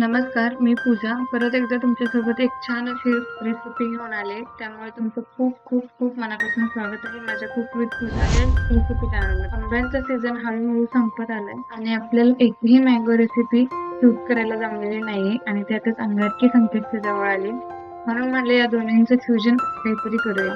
नमस्कार मी पूजा. परत एकदा तुमच्यासोबत एक छान अशी रेसिपी घेऊन आले. त्यामुळे तुमचं खूप खूप खूप मनापासून स्वागत आहे. माझ्या खूप विथ पूजा या रेसिपी चॅनलवर आंब्यांचा सीझन हळूहळू संपत आलाय आणि आपल्याला एकही मँगो रेसिपी शूट करायला जमलेली नाही आणि त्यातच अंगारकी संकेत जवळ आली. म्हणून म्हणले या दोन्हींचं फ्युजन काहीतरी करूया.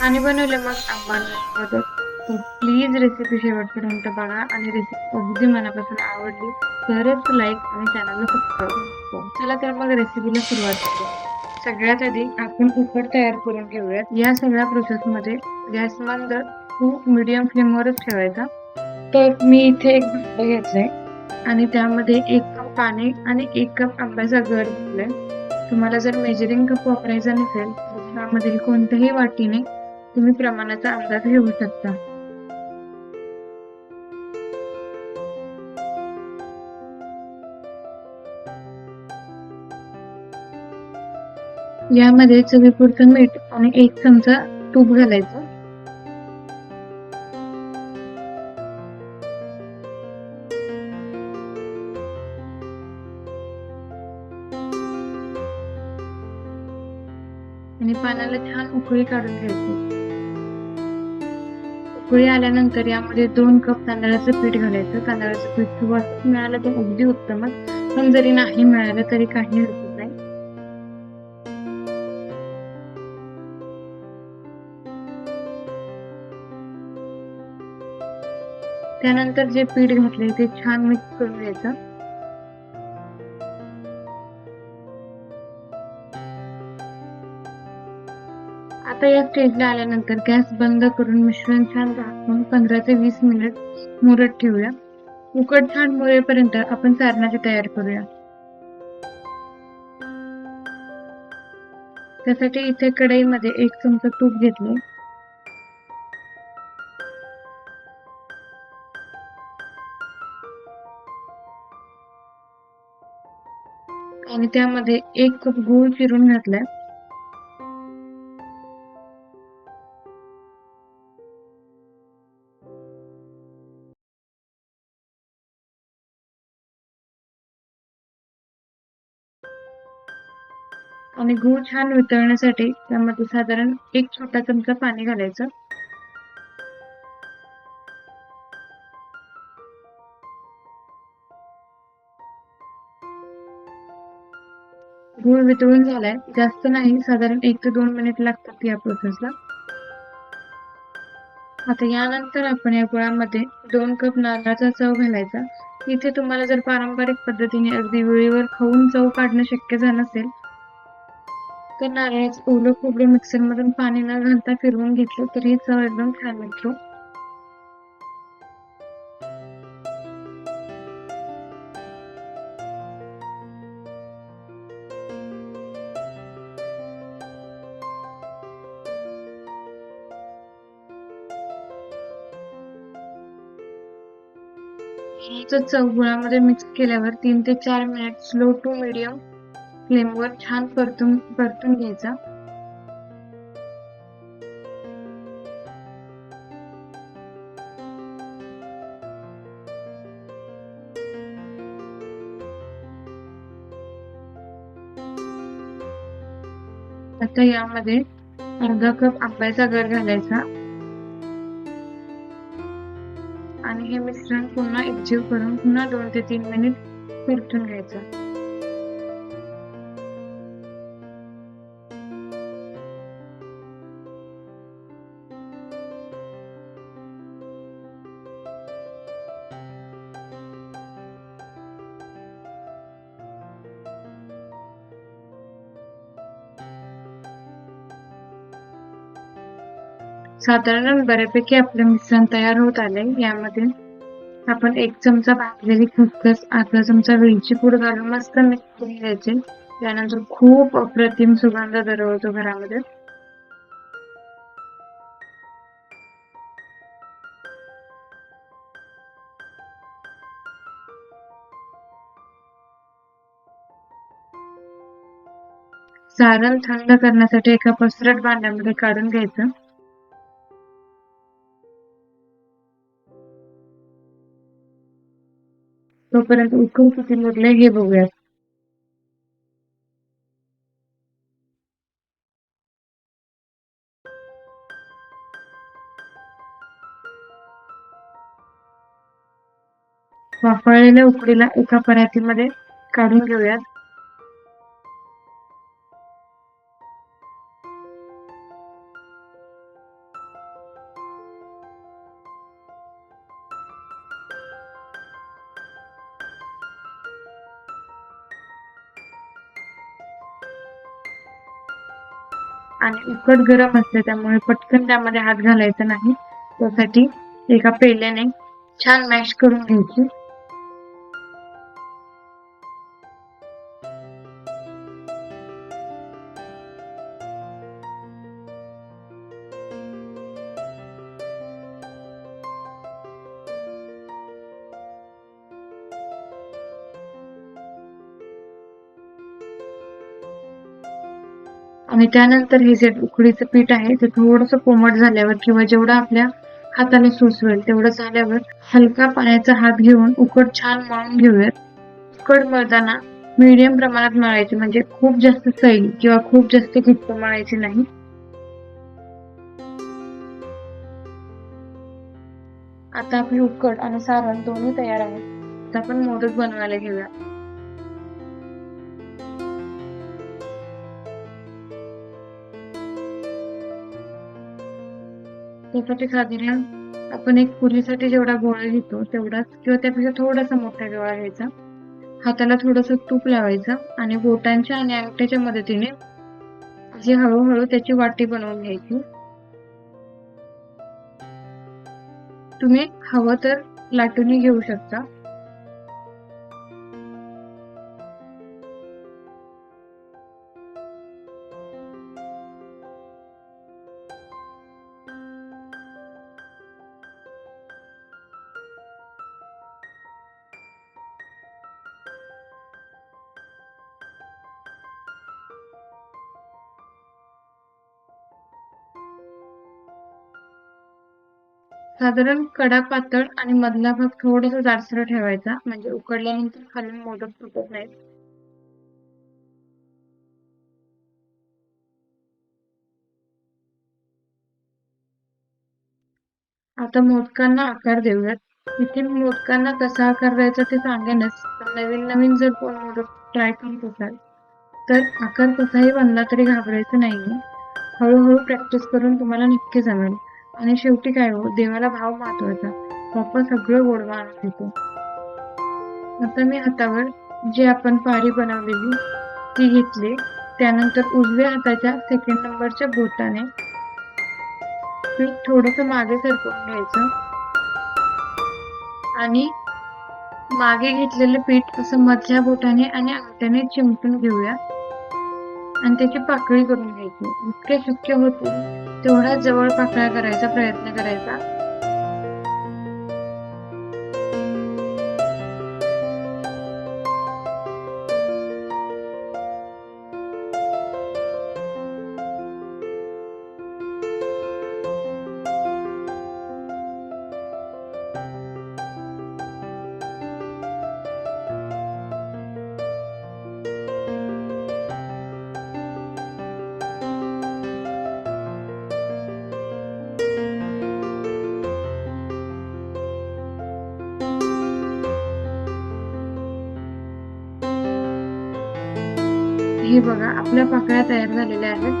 आणि बनवलं मग आंबा. प्लीज रेसिपी शेवटपर्यंत बघा आणि रेसिपी अगदी मनापासून आवडली तरच लाईक आणि चॅनलला सबस्क्राईब चला तर मग रेसिपीला सुरुवात करू. सगळ्यात आधी आपण उकड तयार करून घेऊयात. या सगळ्या प्रोसेस मध्ये गॅस मंद खूप मिडियम फ्लेमवरच ठेवायचा. तर मी इथे एक भांडं घेतलंय आणि त्यामध्ये एक कप पाणी आणि एक कप आंब्याचा गर घेतलाय. तुम्हाला जर मेजरिंग कप वापरायचा नसेल तर त्यामध्ये कोणत्याही वाटीने तुम्ही प्रमाणाचा अंदाज घेऊ शकता. यामध्ये चवीपुरतं मीठ आणि एक चमचा तूप घालायचं. आणि पाण्याला छान उकळी काढून घ्यायची. उकळी आल्यानंतर यामध्ये दोन कप तांदळाचं पीठ घालायचं. तांदळाचं पीठ किंवा मिळालं तर अगदी उत्तमच. पण जरी नाही मिळालं तरी काही त्यानंतर जे पीठ घातले ते छान मिक्स करून घ्यायचं. आता या स्टेजला आल्यानंतर गॅस बंद करून मिश्रण छान झाकून पंधरा ते वीस मिनिट मुरत ठेवूया. उकड छान मुरेपर्यंत आपण सारणाची तयार करूया. त्यासाठी इथे कढईमध्ये एक चमचा तूप घेतले आणि त्यामध्ये एक कप गूळ चिरून घातलाय. आणि गूळ छान वितळण्यासाठी त्यामध्ये साधारण एक छोटा चमचा पाणी घालायचं. गूळ वितळून झालाय. जास्त नाही साधारण एक ते दोन मिनिट लागतात या प्रोसेसला आता यानंतर आपण या गुळामध्ये दोन कप नारळाचा चव घालायचा. इथे तुम्हाला जर पारंपरिक पद्धतीने अगदी वेळेवर खाऊन चव काढणं शक्य झालं नसेल तर नारळाचं ओलं खोबरं मिक्सर मधून पाणी न घालता फिरवून घेतलं तर ही चव एकदम छान येतो चव गुळामध्ये मिक्स केल्यावर तीन ते चार मिनिट स्लो टू मिडियम फ्लेमवर छान परतून परतून घ्यायचा. आता यामध्ये अर्धा कप आंब्याचा गर घालायचा. पुन्हा एकजीव करून पुन्हा दोन ते तीन मिनिट परतून घ्यायचं. साधारण बऱ्यापैकी आपलं मिश्रण तयार होत आले यामध्ये आपण एक चमचा भाजलेली खसखस अर्धा चमचा वेलची पूड घालून मस्त मिक्स करून घ्यायचे. त्यानंतर खूप अप्रतिम सुगंध दरवळतो घरामध्ये. सारण थंड करण्यासाठी एका पसरट भांड्यामध्ये काढून घ्यायचं. तोपर्यंत उत्खन कृतीमधले हे बघूयात. वाफळलेल्या उकडीला एका परातीमध्ये काढून घेऊयात. तेलकट गरम असते त्यामुळे पटकन त्यामध्ये हात घालायचा नाही. त्यासाठी एका पेल्याने छान मॅश करून घ्यायची. आणि त्यानंतर हे जे उकडीचं पीठ आहे ते थोडंसं कोमट झाल्यावर किंवा जेवढं आपल्या हाताने सुचवेल तेवढं झाल्यावर हलका पाण्याचा हात घेऊन उकड छान मळून घेऊयात. उकड मळताना मीडियम प्रमाणात मळायची म्हणजे खूप जास्त सैल किंवा खूप जास्त घट्ट मळायची नाही. आता आपली उकड आणि सारण दोन्ही तयार आहेत. आता आपण मोदक बनवायला घेऊया. त्यासाठी साधारण आपण एक पुरीसाठी जेवढा गोळा घेतो तेवढाच किंवा त्यापेक्षा थोडासा मोठा गोळा घ्यायचा. हाताला थोडस तूप लावायचं आणि बोटांच्या आणि अंगठ्याच्या मदतीने जे हळूहळू त्याची वाटी बनवून घ्यायची. तुम्ही हवं तर लाटूनही घेऊ शकता. साधारण कडा पातळ आणि मधला भाग थोडासा जाडसर ठेवायचा म्हणजे उकडल्यानंतर खालून मोदक तुटत नाहीत. आता मोदकांना आकार देऊयात. इथे मोदकांना कसा आकार द्यायचा ते सांगेनच नवीन नवीन जर कोण मोदक ट्राय करत असाल तर आकार कसाही बनला तरी घाबरायचं नाहीये. हळूहळू प्रॅक्टिस करून तुम्हाला नक्की जमेल. आणि शेवटी काय हो देवाला भाव महत्त्वाचा पप्पा सगळं गोडवा आणून देतो. आता मी हातावर जे आपण पारी बनवलेली ती घेतली. त्यानंतर उजव्या हाताच्या सेकंड नंबरच्या बोटाने पीठ थोडस मागे सरकवून घ्यायचं. आणि मागे घेतलेलं पीठ असं मधल्या बोटाने आणि अंगठ्याने चिमटून घेऊया. आणि त्याची पाकळी करून घ्यायची. इतके शक्य होते तेवढाच जवळ पाकळ्या करायचा प्रयत्न करायचा. हे बघा आपल्या पाकळ्या तयार झालेल्या आहेत.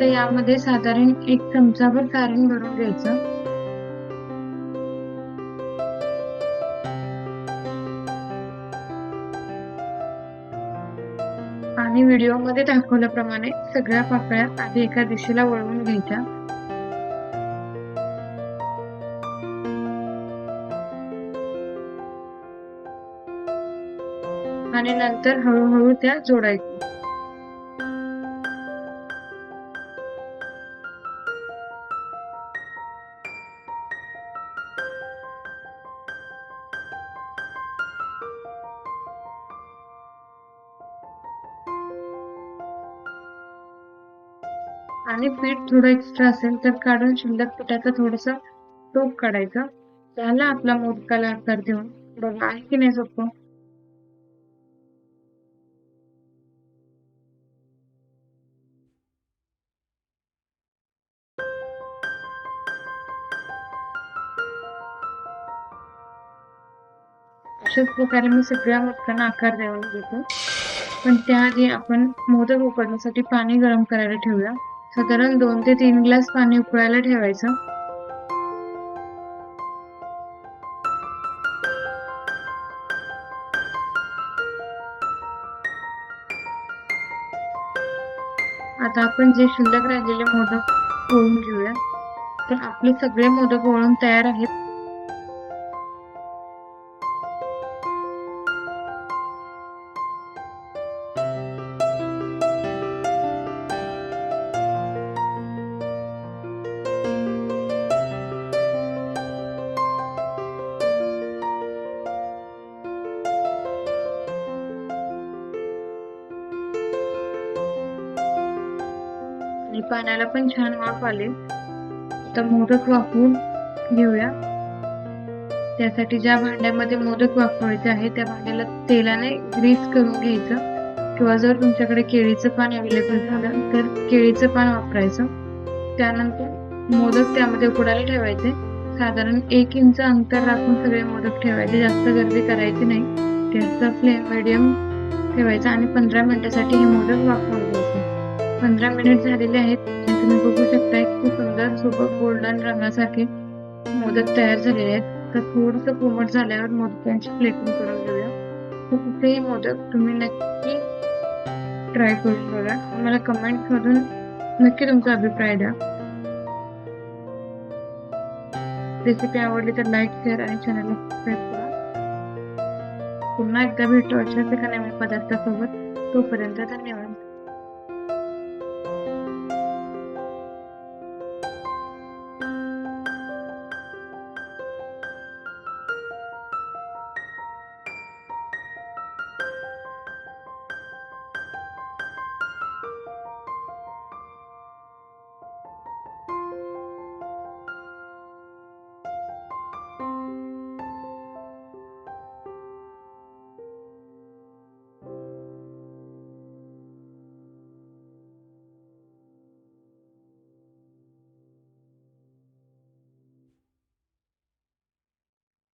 तर यामध्ये साधारण एक चमचाभर सारण भरून घ्यायचं. आणि व्हिडिओमध्ये दाखवल्याप्रमाणे सगळ्या पाकळ्या आधी एका दिशेला वळवून घ्यायच्या. आणि नंतर हळूहळू त्या जोडायच्या. आणि पीठ थोडं एक्स्ट्रा असेल तर काढून शिल्लक पिठाचं थोडस टोप काढायचं. त्याला आपला मोदकाला आकार देऊन. बघा आहे की नाही सोपं? अशाच प्रकारे मी सगळ्या मोदकांना आकार द्यावा घेतो पण त्याआधी आपण मोदक उकडण्यासाठी पाणी गरम करायला ठेवूया. साधारण दोन ते तीन ग्लास पाणी उकळायला ठेवायचं. आता आपण जे शिल्लक राहिलेले मोदक पोळून घेऊया. तर आपले सगळे मोदक ओळून तयार आहेत. आणि पाण्याला पण छान वाफ आले. तर मोदक वाफवून घेऊया. त्यासाठी ज्या भांड्यामध्ये मोदक वाफवायचे आहे त्या भांड्याला तेलाने ग्रीस करून घ्यायचं. किंवा जर तुमच्याकडे केळीचं पान अवेलेबल झालं तर केळीचं पान वापरायचं. त्यानंतर मोदक त्यामध्ये उकडायला ठेवायचे. साधारण एक इंच अंतर राखून सगळे मोदक ठेवायचे. जास्त गर्दी करायची नाही. गॅसचा फ्लेम मिडियम ठेवायचा आणि पंधरा मिनिटासाठी हे मोदक वाफवून पंधरा मिनिट झालेले आहेत. तुम्ही बघू शकता खूप सुंदर सोबत गोल्डन रंगासारखे मोदक तयार झालेले आहेत. तर थोडस कोमट झाल्यावर मोदकांची प्लेटिंग करून घेऊया. कुठेही मोदक तुम्ही नक्की ट्राय करून बघा. मला कमेंट करून नक्की तुमचा अभिप्राय द्या. रेसिपी आवडली तर लाईक शेअर आणि चॅनलला सबस्क्राईब करा. पुन्हा एकदा भेटू अशाच एका नवीन पदार्थासोबत. तोपर्यंत धन्यवाद.